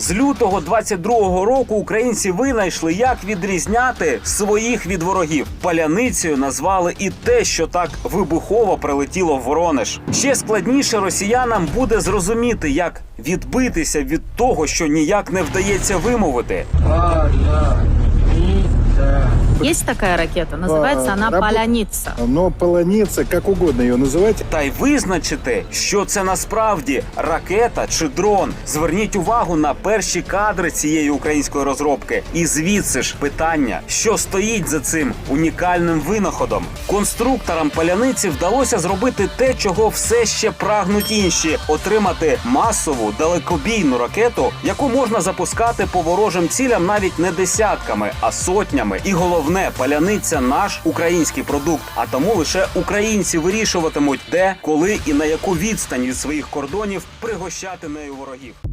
З лютого 22-го року українці винайшли, як відрізняти своїх від ворогів. Паляницею назвали і те, що так вибухово прилетіло в Воронеж. Ще складніше росіянам буде зрозуміти, як відбитися від того, що ніяк не вдається вимовити. Есть такая ракета, называется А, она рабо- «Поляница». Но полоница, как угодно ее называть, Та й визначити, що це насправді ракета чи дрон. Зверніть увагу на перші кадри цієї української розробки. І звідси ж питання, що стоїть за цим унікальним винаходом. Конструкторам паляниці вдалося зробити те, чого все ще прагнуть інші: отримати масову далекобійну ракету, яку можна запускати по ворожим цілям навіть не десятками, а сотнями. І головне, паляниця наш український продукт. А тому лише українці вирішуватимуть, де, коли і на яку відстань від своїх кордонів пригощати нею ворогів.